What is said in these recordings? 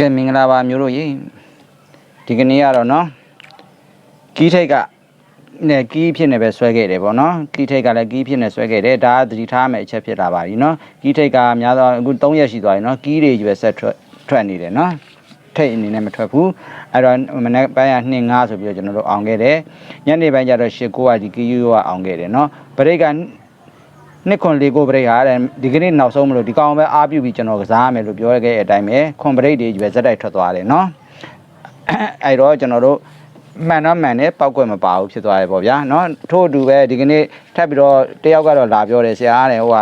ကဲမင်္ဂလာပါမျိုးတို့ရေဒီကနေ့ကတော့နော်ကီးထိတ်ကနဲ့ကီးဖြစ်နေပဲဆွဲခဲ့တယ်ပေါ့နော်ကီးထိတ်ကလည်းကီးဖြစ်နေဆွဲခဲ့တယ်ဒါကသတိထားမယ်အချက်ဖြစ်လာပါပြီနော်ကီးထိတ်ကများသောအခု3ရက်ရှိသွားပြီနော်ကီးတွေကြီးပဲဆက်ထွက်ထွက်နေတယ်နော်ထိတ်အနေနဲ့မထွက်ဘူးအဲ့တော့မနေ့ပိုင်းက2 5ဆိုပြီးတော့ကျွန်တော်တို့အောင်ခဲ့တယ်ညနေပိုင်းကျတော့8 9ကဒီကီးယူကအောင်ခဲ့တယ်နော်ဘရိတ်က နှစ်ခွန်လေးကိုဘရိတ်ဟာတဲ့ဒီကနေ့နောက်ဆုံးမလို့ဒီကောင်ပဲအားပြုပြီးကျွန်တော်ကစားရမယ်လို့ပြောရခဲ့တဲ့အတိုင်းပဲခွန်ဘရိတ်တွေရွယ်စက်တိုက်ထွက်သွားတယ်နော်အဲ့တော့ကျွန်တော်တို့မှန်တော့မှန်တယ်ပောက်ကွက်မပါဘူးဖြစ်သွားတယ်ပေါ့ဗျာနော်ထို့အတူပဲဒီကနေ့ထပ်ပြီးတော့တယောက်ကတော့လာပြောတယ်ဆရာတဲ့ဟိုက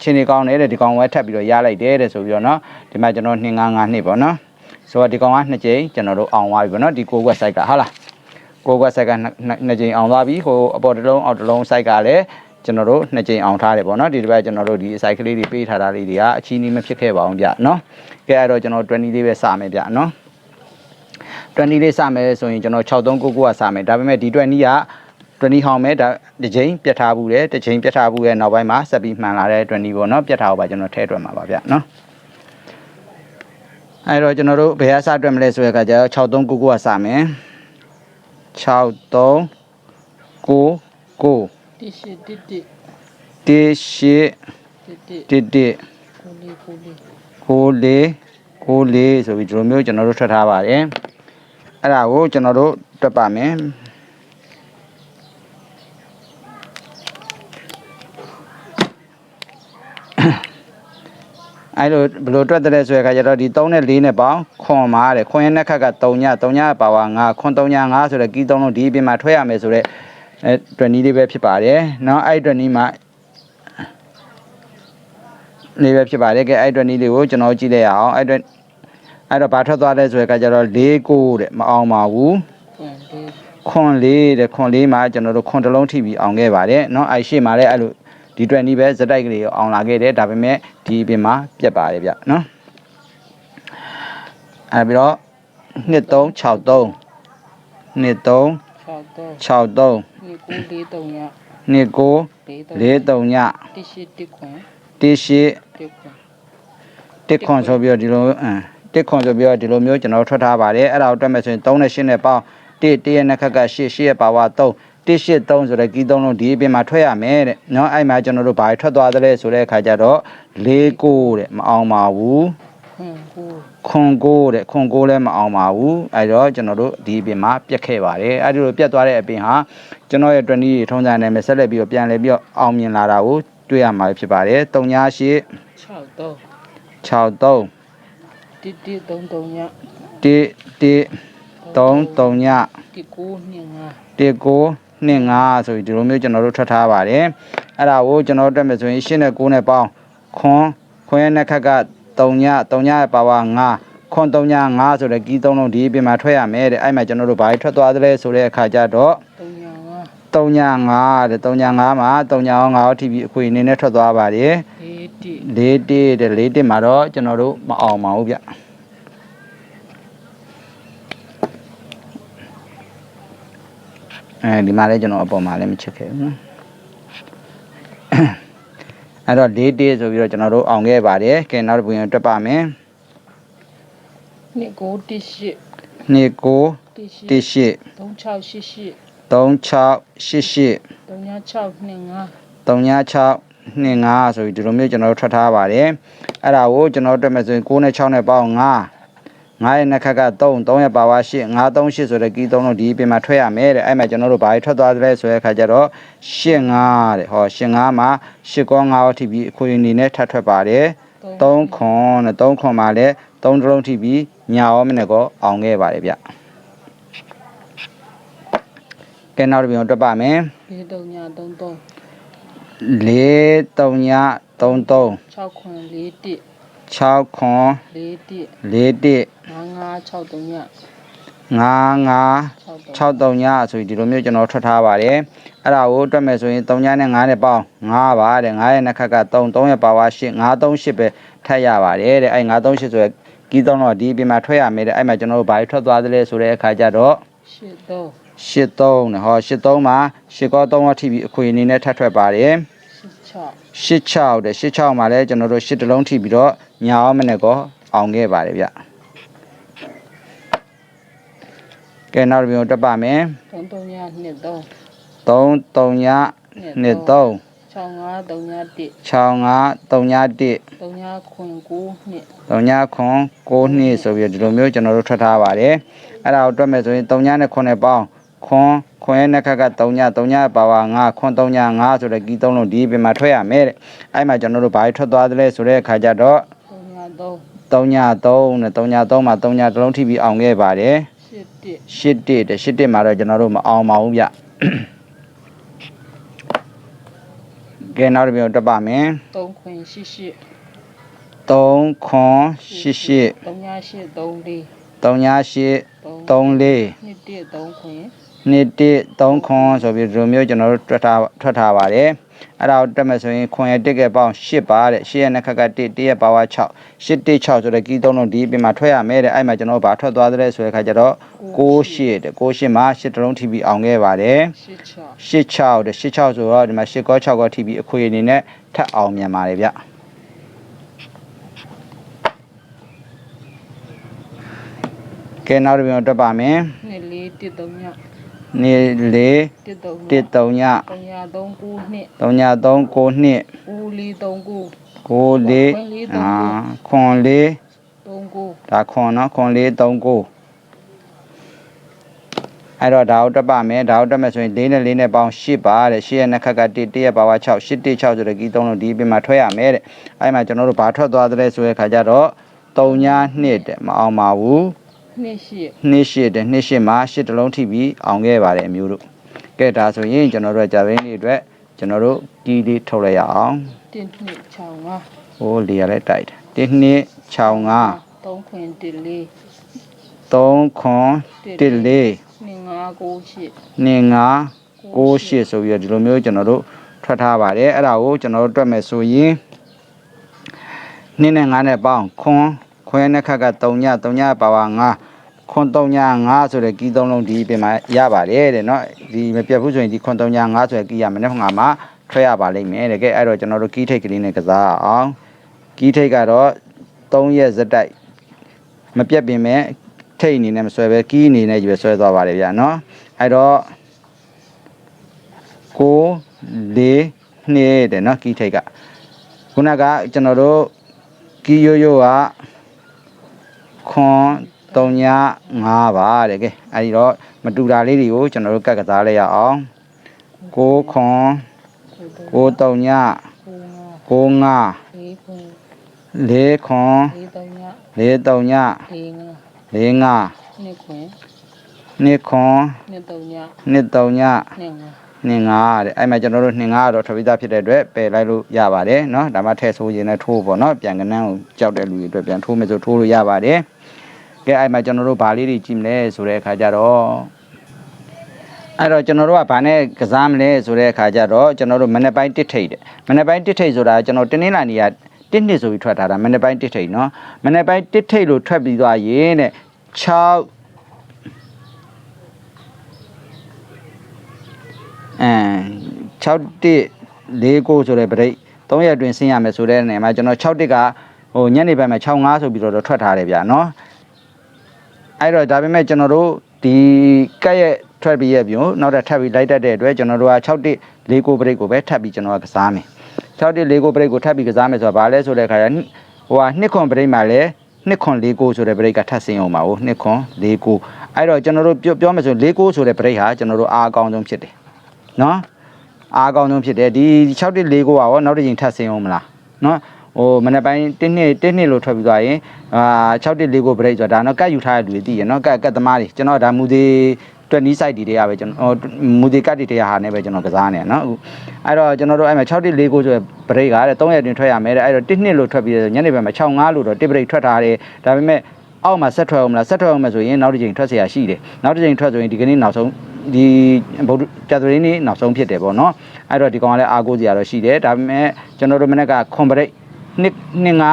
ချင်းနေကောင်းတယ်တဲ့ဒီကောင်ဝဲထပ်ပြီးတော့ရလိုက်တယ်တဲ့ဆိုပြီးတော့နော်ဒီမှာကျွန်တော်295နှစ်ပေါ့နော်ဆိုတော့ဒီကောင်က2ကြိမ်ကျွန်တော်တို့အောင်သွားပြီပေါ့နော်ဒီကိုဝက်ဆိုက်ကဟုတ်လားကိုဝက်ဆိုက်က2ကြိမ်အောင်သွားပြီဟိုအပေါ်တစ်လုံးအောက်တစ်လုံးဆိုက်ကလည်း ကျွန်တော်တို့နှစ်ကြိမ်အောင်ထားတယ်ပေါ့နော်ဒီတစ်ပတ်ကျွန်တော်တို့ဒီအစိုက်ကလေးတွေပေးထားတာလေးတွေကအချီးနှီးမဖြစ်ခဲ့ပါအောင်ဗျနော်ကဲအဲ့တော့ကျွန်တော်20လေးပဲစမယ်ဗျနော်20လေးစမယ်ဆိုရင်ကျွန်တော်6399ကစမယ်ဒါပေမဲ့ဒီ20က20ဟောင်းပဲဒါတစ်ချိန်ပြတ်ထားဘူးတယ်တစ်ချိန်ပြတ်ထားဘူးရဲ့နောက်ပိုင်းမှာဆက်ပြီးမှန်လာတဲ့20ပေါ့နော်ပြတ်ထားအောင်ပါကျွန်တော်ထည့်ထွက်မှာပါဗျနော်အဲ့တော့ကျွန်တော်တို့ဘယ်အစအတွက်မလဲဆိုရကကြ6399ကစမယ်6399 တစ်ရှိတစ်တစ်တစ်ရှစ်တစ်တစ်တစ်တစ်ကိုလေးကိုလေးကိုလေးကိုလေးဆိုပြီးဒီလိုမျိုးကျွန်တော်တို့ထွက်ထားပါတယ်အဲ့ဒါကိုကျွန်တော်တို့တွက်ပါမယ်အဲ့လိုဘယ်လိုတွက်တဲ့ဆိုရခါကျတော့ဒီ3နဲ့4နဲ့ပေါင်းခွန်မာတဲ့ခွန်ရဲ့နှစ်ခက်က3ည3ညပါဝါ9ခွန်3ည9ဆိုတဲ့ကီး3လုံးဒီအပြင်မှာထွက်ရမယ်ဆိုတော့ အဲတွက်နီးလေးပဲဖြစ်ပါတယ်เนาะအဲ့တွက်နီးမှာ နေပဲဖြစ်ပါတယ်ကဲအဲ့အတွက်နည်းလေးကိုကျွန်တော်ကြည့်လိုက်ရအောင်အဲ့အတွက်အဲ့တော့ဘာထွက်သွားလဲဆိုတဲ့အခါကျတော့၄ကိုတဲ့မအောင်ပါဘူး ခွန်လေး ခွန်၄တဲ့ခွန်၄မှာကျွန်တော်တို့ခွန်တစ်လုံးထိပြီးအောင်ခဲ့ပါတယ်เนาะအဲ့ရှေ့မှာလည်းအဲ့လိုဒီအတွက်နည်းပဲဇက်တိုက်ကလေးကိုအောင်လာခဲ့တယ်ဒါပေမဲ့ဒီအပြင်မှာပြတ်ပါတယ်ဗျเนาะအဲ့ပြီးတော့2363 23 6တော့ 63 ဒီကိုလေးတုံည 29 လေးတုံ 43ည တစ်ရှိတစ်ခွန် တစ်ရှစ် တစ်ခွန် တစ်ခွန်ဆိုပြီးတော့ဒီလိုအင်းတစ်ခွန်ဆိုပြီးတော့ဒီလိုမျိုးကျွန်တော်ထွက်ထားပါတယ်အဲ့ဒါကိုတွက်မယ်ဆိုရင်3နဲ့8နဲ့ပေါင်း1 1ရဲ့နှစ်ခက်က8 8ရဲ့ပါဝါ3 1 8 3ဆိုတဲ့ကီး3လုံးဒီအပြင်မှာထွက်ရမယ်တဲ့เนาะအဲ့မှာကျွန်တော်တို့ဘာထွက်သွားသလဲဆိုတဲ့အခါကျတော့၄ကိုတဲ့မအောင်ပါဘူး ခွန်ကို ခွန်ကိုတဲ့ခွန်ကိုလည်းမအောင်ပါဘူးအဲ့တော့ကျွန်တော်တို့ဒီအပြင်မှာပြက်ခဲ့ပါတယ်အဲ့ဒီလိုပြက်သွားတဲ့အပြင်ဟာကျွန်တော်ရဲ့20ကြီးထုံးစံနဲ့ဆက်လက်ပြီးတော့ပြန်လဲပြီးတော့အောင်မြင်လာတာကိုတွေ့ရမှာဖြစ်ပါတယ်3ည8 6တော့6 3တစ်တစ်တုံတုံည1 1 3 3ညတစ်ကိုနှစ်ငါ1 9 2 5ဆိုပြီးဒီလိုမျိုးကျွန်တော်တို့ထွက်ထားပါတယ်အဲ့ဒါကိုကျွန်တော်တို့တက်မယ်ဆိုရင်8နဲ့9နဲ့ပေါင်းခွန်ခွန်ရဲ့နှစ်ခက်က 3ည3ညရဲ့ပါဝါ9ခွန်3ည5ဆိုတဲ့ကီး3လုံးဒီအပြင်မှာထွက်ရမယ်တဲ့အဲ့မှာကျွန်တော်တို့ဘာထွက်သွားသလဲဆိုတဲ့အခါကျတော့တုံညငါ3ည5တဲ့3ည5မှာ3ည5ကိုထိပြီးအခွေအနေနဲ့ထွက်သွားပါတယ်လေးတစ်4တစ်တဲ့4တစ်မှာတော့ကျွန်တော်တို့မအောင်ပါဘူးဗျအဲဒီမှာလည်းကျွန်တော်အပေါ်မှာလည်းမချစ်ခဲ့ဘူးနော် အဲ့တော့4တစ်ဆိုပြီးတော့ကျွန်တော်တို့အောင်ခဲ့ပါတယ်ကဲနောက်တစ်ပုရင်တွက်ပါမယ်နှစ်ကိုတစ်ရှိ2 9တစ်ရှိ1 8 3 6 8 8 3 6 8 8တုံည6နှစ်ငါ3ည6 2 5ဆိုပြီးဒီလိုမျိုးကျွန်တော်တို့ထွက်ထားပါတယ်အဲ့ဒါကိုကျွန်တော်တို့တွက်မယ်ဆိုရင်6နဲ့6နဲ့ပေါင်း9 9ရဲ့နှစ်ခက်က3 3ရဲ့ပါဝါ8 9 3 8ဆိုတဲ့ကီး3လုံးဒီအပြင်မှာထွက်ရမယ်တဲ့အဲ့မှာကျွန်တော်တို့ဘာကြီးထွက်သွားသလဲဆိုတဲ့အခါကျတော့8 5တဲ့ဟော8 5မှာ8ကော9ရောထိပြီးအခွေအနေနဲ့ထပ်ထွက်ပါတယ်3ခွန်နဲ့3ခွန်မှာလည်း3တလုံးထိပြီးညာရောမနဲ့ကောအောင်ခဲ့ပါတယ်ဗျကဲနောက်တစ်ပြန်တွက်ပါမယ်လေးတုံည3 3 4 3ည33 6ခွန်လေးတစ် 6ခွန်လေးတစ်4တစ်ငါငါ6တုံည9 9 6တုံ6 3ညဆိုပြီးဒီလိုမျိုးကျွန်တော်ထွက်ထားပါတယ်အဲ့ဒါကိုတွက်မယ်ဆိုရင်3ညနဲ့9နဲ့ပေါင်း9ပါတဲ့9ရဲ့နှစ်ခက်က3 3ရဲ့ပါဝါ8 9 3 8ပဲထပ်ရပါတယ်တဲ့အဲ့9 3 8ဆိုရယ်ကီး3တော့ဒီအပြင်မှာထွက်ရမယ်တဲ့အဲ့မှာကျွန်တော်တို့ဘာတွေထွက်သွားသလဲဆိုတဲ့အခါကျတော့8တော့83နဲ့ဟော83မှာ8ကော3ရောထိပြီးအခွေအနေနဲ့ထပ်ထွက်ပါတယ် 86 86ဟုတ်တယ်86မှာလည်းကျွန်တော်တို့8တလုံးထိပြီးတော့ညာအောင်မနဲ့ကောအောင်ခဲ့ပါတယ်ဗျကဲနောက်တစ်မျိုးတက်ပါမယ်33ည23 33ည23 6531 6531 3992 3992ဆိုပြီးတော့ဒီလိုမျိုးကျွန်တော်တို့ထွက်ထားပါတယ်အဲ့ဒါကိုတွက်မယ်ဆိုရင်3ညနဲ့9ပေါင်း ခွန်ခွန်ရဲ့နှစ်ခက်က3ည3ညပါဝါ9ခွန်3ည9ဆိုတဲ့ကီးသုံးလုံးဒီပြင်မှာထွက်ရမယ်တဲ့အဲ့မှာကျွန်တော်တို့ဘာထွက်သွားသလဲဆိုတဲ့အခါကျတော့သုံးည3 3ည3နဲ့3ည3မှာ3ညတစ်လုံးထိပြီးအောင်ခဲ့ပါတယ်7 8တစ်တဲ့8တစ်မှာတော့ကျွန်တော်တို့မအောင်ပါဘူးဗျကဲနောက်တစ်ပြုံတက်ပါမယ်3ခွင်8 8 3ခွန်8 8သုံးည8 3 3ည8 4 3 4နှစ်1 3ခွင်နှ စ်တစ်3ခွန်ဆိုပြီးဒီလိုမျိုးကျွန်တော်တို့တွက်ထားထွက်ထားပါတယ်အဲ့ဒါကိုတက်မယ်ဆိုရင်ခွန်ရဲ့တစ်ကပေါင်း8ပါတဲ့8ရဲ့နှစ်ခက်က1 1ရဲ့ပါဝါ6 8တစ်6ဆိုတဲ့ကီးသုံးလုံးဒီအပြင်မှာထွက်ရမယ်တဲ့အဲ့မှာကျွန်တော်တို့ဘာထွက်သွားသလဲဆိုတဲ့ခါကျတော့6 8တဲ့6 8မှာ8တလုံးထိပြီးအောင်ခဲ့ပါတယ်8 6 86တဲ့86ဆိုတော့ဒီမှာ8ကော6ကောထိပြီးအခွေအနေနဲ့ထပ်အောင်မြန်ပါတယ်ဗျကဲနောက်တစ်ပြန်တက်ပါမယ်နှစ်4 1 3ည နေလေ1 3တစ်3ညသုံးည3 9နှစ်3ည3 9နှစ်9 4 3 9 9လေးအာခွန်လေး3 9ဒါခွန်နော်ခွန်လေး3 9အဲ့တော့ဒါကိုတက်ပါမယ်ဒါကိုတက်မယ်ဆိုရင်၄နဲ့၄နဲ့ပေါင်း၈ပါတဲ့၈ရဲ့နှစ်ခက်က1 1ရဲ့ပါဝါ6 8 1 6ဆိုတဲ့ကီးသုံးလုံးဒီပြင်မှာထွက်ရမယ်တဲ့အဲ့မှာကျွန်တော်တို့ဘာထွက်သွားသလဲဆိုတဲ့ခါကျတော့3ည2တဲ့မအောင်ပါဘူး နှစ်8နှစ်ရှစ်တဲ့နှစ်ရှစ်မှာရှစ်တလုံးထိပြီးအောင်ခဲ့ပါတယ်အမျိုးတို့ကဲဒါဆိုရင်ကျွန်တော်တို့ဂျာဘင်းလေးအတွက်ကျွန်တော်တို့ကီးလေးထုတ်လိုက်ရအောင်1နှစ်6 5ဟိုလေးရလဲတိုက်တယ်1နှစ်6 5 3ခွင်1 4 3ခွန်1 4 2 5 9 8 2 5 6 8ဆိုပြီးတော့ဒီလိုမျိုးကျွန်တော်တို့ထွက်ထားပါတယ်အဲ့ဒါကိုကျွန်တော်တို့တွက်မယ်ဆိုရင်2နဲ့5နဲ့ပေါင်းခွန်ခွဲနှစ်ခက်က3ည3ညပါပါ5 ခွန်3ည5ဆိုတဲ့ကီးသုံးလုံးဒီပြင်မှာရပါတယ်တဲ့เนาะဒီမပြတ်ဘူးဆိုရင်ဒီခွန်3ည5ဆိုတဲ့ကီးရမယ်နဲ့ငါမှာထွက်ရပါလိမ့်မယ်တဲ့ကဲအဲ့တော့ကျွန်တော်တို့ကီးထိတ်ကလေးနဲ့ကစားအောင်ကီးထိတ်ကတော့3ရက်ဇက်တိုက်မပြတ်ပြင်မဲ့ထိတ်အနေနဲ့မဆွဲပဲကီးအနေနဲ့ရွယ်ဆွဲသွားပါတယ်ဗျာเนาะအဲ့တော့ကိုလေးနှစ်တဲ့เนาะကီးထိတ်ကခုနကကျွန်တော်တို့ကီးရိုးရိုးကခွန် 3ည5ပါတဲ့ကဲအဲ့ဒီတော့မတူတာလေးတွေကိုကျွန်တော်တို့ကတ်ကစားလိုက်ရအောင်ကိုခွန်ကို3ညကို5 4 4ခွန် 4 3ည 4 3ည 4 4 5 နှစ်ခွင် နှစ်ခွန် နှစ်3ည နှစ်3ည နှစ်5 နှစ်5တဲ့အဲ့မှာကျွန်တော်တို့နှစ်5ကတော့ထပ်ပြီးသားဖြစ်တဲ့အတွက်ပယ်လိုက်လို့ရပါတယ်เนาะဒါမှထည့်ဆိုးရင်လည်းထိုးပေါ့เนาะပြန်ကနန်းကိုကြောက်တဲ့လူတွေအတွက်ပြန်ထိုးမယ်ဆိုထိုးလို့ရပါတယ် ကဲအဲ့မှာကျွန်တော်တို့ဗာလေးတွေကြည့်မလဲဆိုတဲ့အခါကျတော့အဲ့တော့ကျွန်တော်တို့ကဘာနဲ့ကစားမလဲဆိုတဲ့အခါကျတော့ကျွန်တော်တို့မနေ့ပိုင်းတစ်ထိတ်တယ်မနေ့ပိုင်းတစ်ထိတ်ဆိုတာကျွန်တော်တင်းနေလာနေရတစ်နှစ်ဆိုပြီးထွက်ထားတာမနေ့ပိုင်းတစ်ထိတ်နော်မနေ့ပိုင်းတစ်ထိတ်လို့ထွက်ပြီးသွားရင်တဲ့6အဲ6149ဆိုတဲ့ပရိတ်3ရက်အတွင်းဆင်းရမယ်ဆိုတဲ့နေရာမှာကျွန်တော်61ကဟိုညနေပိုင်းမှာ65ဆိုပြီးတော့ထွက်ထားတယ်ဗျာနော် အဲ့တော့ဒါပေမဲ့ကျွန်တော်တို့ဒီကက်ရဲ့ထွက်ပြီးရဲ့ပြုံနောက်တစ်ထပ်ပြီးလိုက်တတ်တဲ့အတွက်ကျွန်တော်တို့က6တစ်၄ကိုဘရိတ်ကိုပဲထပ်ပြီးကျွန်တော်ကကစားမယ်6တစ်၄ကိုဘရိတ်ကိုထပ်ပြီးကစားမယ်ဆိုတာဘာလဲဆိုတဲ့အခါကျဟိုဟာနှစ်ခွန်ဘရိတ်မှာလဲနှစ်ခွန်၄ကိုဆိုတဲ့ဘရိတ်ကထပ်ဆင်းအောင်ပါဘူးနှစ်ခွန်၄ကိုအဲ့တော့ကျွန်တော်တို့ပြောပြောမယ်ဆို၄ကိုဆိုတဲ့ဘရိတ်ဟာကျွန်တော်တို့အားအကောင်းဆုံးဖြစ်တယ်နော်အားအကောင်းဆုံးဖြစ်တယ်ဒီ6တစ်၄ကိုကရောနောက်တစ်ချိန်ထပ်ဆင်းအောင်မလားနော် ဟိုမနေ့ပိုင်းတစ်နှစ်တစ်နှစ်လို့ထွက်ပြီးသွားရင်အာ6တစ်၄ကိုဘရိတ်ဆိုတာဒါတော့ကတ်ယူထားတဲ့လူတွေသိရနော်ကတ်ကတ်သမားတွေကျွန်တော်ဒါမူသေးတွက်နီး site တွေတွေကပဲကျွန်တော်ဟိုမူသေးကတ်တွေတွေကဟာနဲ့ပဲကျွန်တော်ကစားနေရနော်အခုအဲ့တော့ကျွန်တော်တို့အဲ့မှာ6တစ်၄ကိုဆိုတဲ့ဘရိတ်ကတဲ့3ရက်တွင်ထွက်ရမယ်တဲ့အဲ့တော့တစ်နှစ်လို့ထွက်ပြီးတော့ညနေဘက်မှာ6 5လို့တော့တစ်ဘရိတ်ထွက်ထားတယ်ဒါပေမဲ့အောက်မှာဆက်ထွက်အောင်မလားဆက်ထွက်အောင်မယ်ဆိုရင်နောက်တစ်ချိန်ထွက်เสียရှိတယ်နောက်တစ်ချိန်ထွက်ဆိုရင်ဒီကနေ့နောက်ဆုံးဒီဗုဒ္ဓပြတ်သွင်းနေ့နောက်ဆုံးဖြစ်တယ်ပေါ့နော်အဲ့တော့ဒီကောင်ကလည်းအားကိုးစရာတော့ရှိတယ်ဒါပေမဲ့ကျွန်တော်တို့မနေ့ကခွ န်ဘရိတ်နှစ်နှစ်ငါ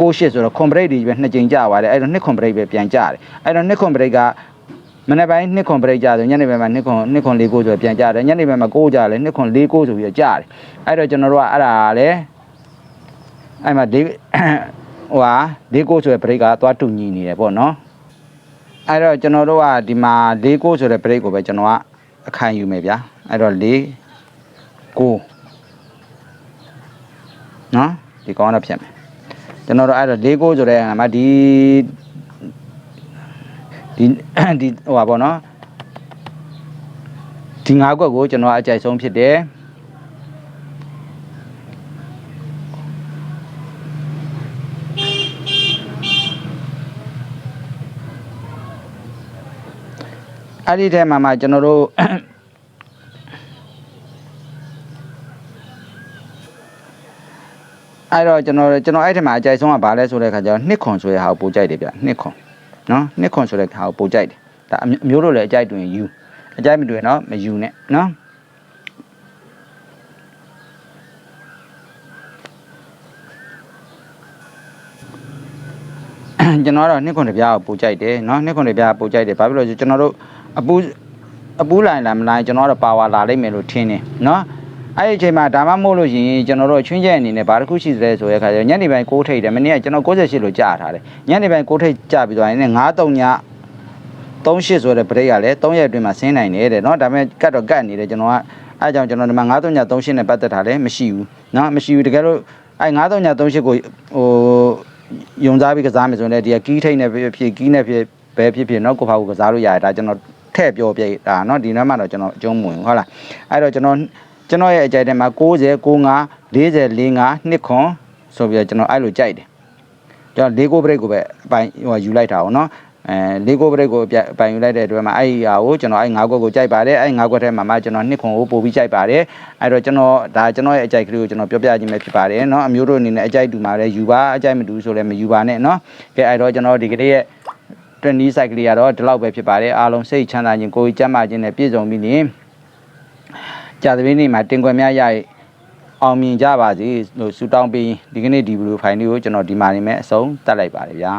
ကိုရှစ်ဆိုတော့ခွန်ဘရိတ်တွေပဲနှစ်ကြိမ်ကြာသွားတယ်အဲ့တော့နှစ်ခွန်ဘရိတ်ပဲပြန်ကြာတယ်အဲ့တော့နှစ်ခွန်ဘရိတ်ကမနေ့ပိုင်းနှစ်ခွန်ဘရိတ်ကြာဆိုညနေပိုင်းမှာနှစ်ခွန်နှစ်ခွန်လေးကိုဆိုပြန်ကြာတယ်ညနေပိုင်းမှာကိုကြာတယ်နှစ်ခွန်လေးကိုဆိုပြီးတော့ကြာတယ်အဲ့တော့ကျွန်တော်တို့ကအဲ့ဒါလည်းအဲ့မှာဒီဟိုဟာဒီကိုဆိုတဲ့ဘရိတ်ကသွားတူညီနေတယ်ပေါ့နော်အဲ့တော့ကျွန်တော်တို့ကဒီမှာ၄ကိုဆိုတဲ့ break ကိုပဲကျွန်တော်ကအခိုင်ယူမယ်ဗျာအဲ့တော့၄ကို နော်ဒီကောင်းတော့ဖြတ်မယ်ကျွန်တော်တို့အဲ့တော့၄ကိုဆိုတဲ့ဟာမှာဒီဒီဒီဟိုပါပေါ့နော်ဒီ၅ကွက်ကိုကျွန်တော်ကအကြိုက်ဆုံးဖြစ်တယ်အဲ့ဒီထဲမှာမှကျွန်တော်တို့ အဲ့တော့ကျွန်တော်ကျွန်တော်အဲ့ထက်မှာအကြိုက်ဆုံးကဘာလဲဆိုတဲ့ခါကျတော့နှစ်ခွန်ဆိုတဲ့ဟာကိုပို့ကြိုက်တယ်ဗျနှစ်ခွန်နော်နှစ်ခွန်ဆိုတဲ့ဟာကိုပို့ကြိုက်တယ်ဒါအမျိုးအမျိုးတို့လည်းအကြိုက်တွင်ယူအကြိုက်မတွင်တော့မယူနဲ့နော်ကျွန်တော်ကတော့နှစ်ခွန်တစ်ပြားကိုပို့ကြိုက်တယ်နော်နှစ်ခွန်တစ်ပြားပို့ကြိုက်တယ်ဘာဖြစ်လို့လဲဆိုကျွန်တော်တို့အပူအပူလိုင်းလာမလိုင်းကျွန်တော်ကတော့ပါဝါလာလိမ့်မယ်လို့ထင်တယ်နော် အဲ့ဒီအချိန်မှာဒါမှမဟုတ်လို့ရှိရင်ကျွန်တော်တို့ချွင်းချက်အနေနဲ့ဘာတစ်ခုရှိသလဲဆိုရဲခါကျတော့ညနေပိုင်း6ထိတ်တယ်မနေ့ကကျွန်တော်68လို့ကြားထားတယ်ညနေပိုင်း6ထိတ်ကြပြီးသွားရင်လည်း9 3ည38ဆိုတဲ့ break ကလည်း3ရက်အတွင်းမှာဆင်းနိုင်တယ်တဲ့เนาะဒါပေမဲ့ကတ်တော့ကတ်နေတယ်ကျွန်တော်ကအဲအကြောင်းကျွန်တော်ဒီမှာ9 3ည38နဲ့ပတ်သက်တာလည်းမရှိဘူးเนาะမရှိဘူးတကယ်လို့အဲ9 3ည38ကိုဟိုယုံစားပြီးကစားမယ်ဆိုရင်လည်းဒီကကီးထိတ်နဲ့ဖြစ်ဖြစ်ကီးနဲ့ဖြစ်ဘဲဖြစ်ဖြစ်เนาะကိုဖာကိုကစားလို့ရတယ်ဒါကျွန်တော်ထည့်ပြောပြတာเนาะဒီနောက်မှတော့ကျွန်တော်အကျုံးမဝင်ဘူးဟုတ်လားအဲ့တော့ကျွန်တော် ကျွန်တော်ရဲ့အကြိုက်ထဲမှာ60 95 40 45 2ခွန်ဆိုပြီးတော့ကျွန်တော်အဲ့လိုကြိုက်တယ်ကျွန်တော်လေးကိုဘရိတ်ကိုပဲအပိုင်ဟိုယူလိုက်တာပေါ့နော်အဲလေးကိုဘရိတ်ကိုအပိုင်ယူလိုက်တဲ့အတွက်မှာအဲ့ဒီဟာကိုကျွန်တော်အဲ့၅ခွက်ကိုကြိုက်ပါတယ်အဲ့၅ခွက်ထဲမှာမှကျွန်တော်2ခွန်ကိုပို့ပြီးကြိုက်ပါတယ်အဲ့တော့ကျွန်တော်ဒါကျွန်တော်ရဲ့အကြိုက်ကလေးကိုကျွန်တော်ပြောပြခြင်းပဲဖြစ်ပါတယ်နော်အမျိုးတို့အနေနဲ့အကြိုက်တူမှာလဲယူပါအကြိုက်မတူဆိုလဲမယူပါနဲ့နော်ကဲအဲ့တော့ကျွန်တော်ဒီကလေးရဲ့20 cycle ကတော့ဒီလောက်ပဲဖြစ်ပါတယ်အားလုံးစိတ်ချမ်းသာခြင်းကိုယ်ကြီးကျန်းမာခြင်းနဲ့ပြည့်စုံပြီးနေ ကြာသပတေးနေ့မှာတင်ကွယ်များရရအောင်မြင်ကြပါစေလို့ဆုတောင်းပေးဒီကနေ့ဒီဗီဒီယိုဖိုင်လေးကိုကျွန်တော်ဒီမှာနေမဲ့အဆုံးတတ်လိုက်ပါတယ်ဗျာ